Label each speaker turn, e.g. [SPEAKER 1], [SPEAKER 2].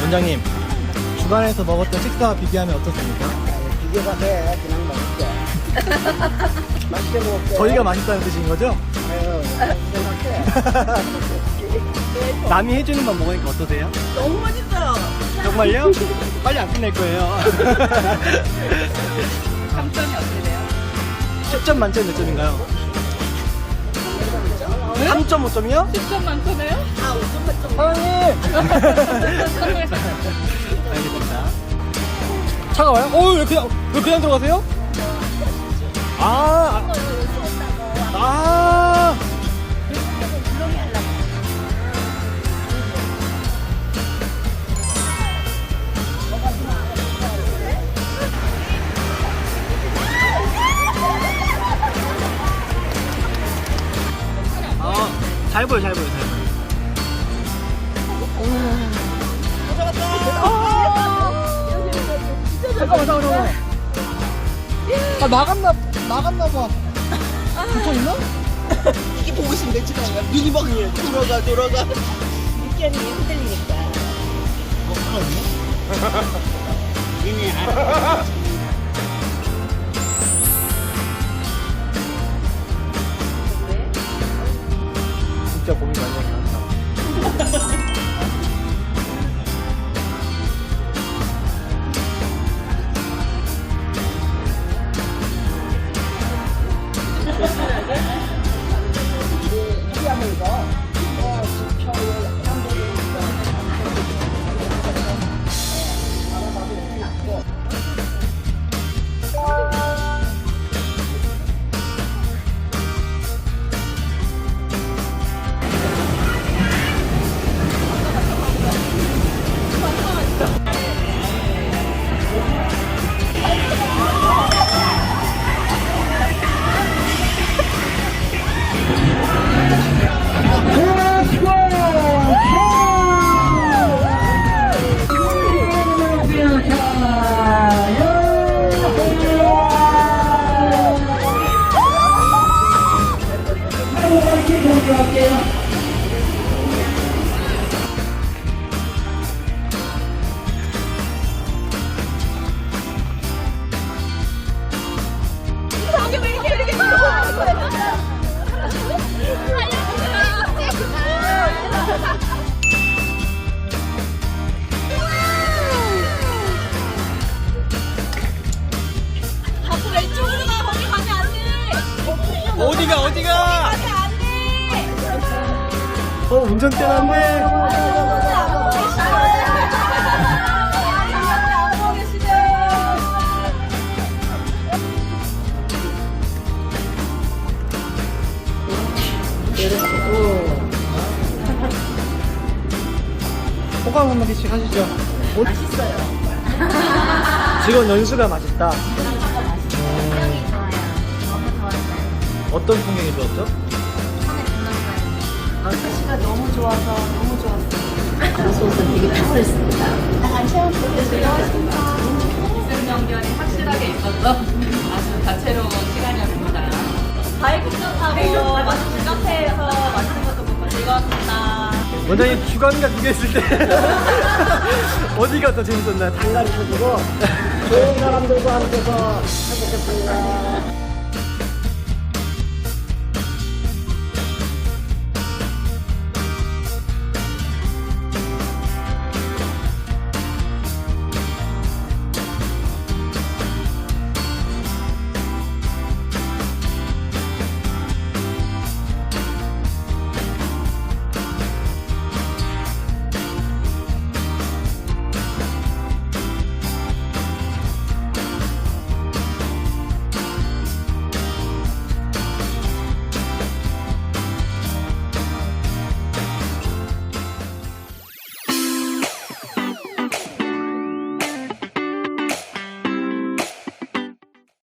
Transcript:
[SPEAKER 1] 원장님 주간에서 먹었던 식사와 비교하면 어떻습니까?
[SPEAKER 2] 비교가 돼. 그냥 먹을게. 맛있게 먹을게.
[SPEAKER 1] 저희가 맛있다는 뜻인 거죠?
[SPEAKER 2] 아유, 생각해.
[SPEAKER 1] 남이 해주는 건 먹으니까 어떠세요?
[SPEAKER 3] 너무 맛있어요.
[SPEAKER 1] 정말요? 빨리 안 끝낼 거예요.
[SPEAKER 3] 감점이 어떻게 돼요?
[SPEAKER 1] 10점 만점 몇 점인가요? 3.5점이요?
[SPEAKER 3] 10점 만점이에요? 아, 5점 만점.
[SPEAKER 1] 사장님! 알겠습니다. 차가워요? 오, 왜 그냥, 왜 그냥 들어가세요? 아, 아, 아. 아, 잘 보여, 잘 보여, 잘 보여. 잠깐만, 잠깐만, 잠깐만. 아, 나갔나, 나갔나 봐. 붙어 있나?
[SPEAKER 2] 이게 보고 싶은데 지금 미니방이에 돌아가 돌아가.
[SPEAKER 3] 육견이 흔들리니까.
[SPEAKER 2] 어, 미니 알아.
[SPEAKER 3] 안 돼.
[SPEAKER 1] 어디가, 어디가? 어, 운전대는 안 돼. 호감 한마디씩 하시죠. 맛있어요. 직원 연수가 맛있다. 음, 어떤 풍경이 좋았죠?
[SPEAKER 4] 날씨가 너무 좋아서 너무 좋았어요. 가수도 되게 탔었습니다.
[SPEAKER 3] 기승전결이 확실하게 있었던 아주 다채로운 시간이었습니다. 바이크도 타고 맛있는 카페에서 맛있는 것도 먹고 즐거웠습니다.
[SPEAKER 1] 원장님 주간과 비교했을 때 어디가 더 재밌었나요?
[SPEAKER 2] 장가리 쳐주고 좋은 사람들과 함께서 행복했습니다.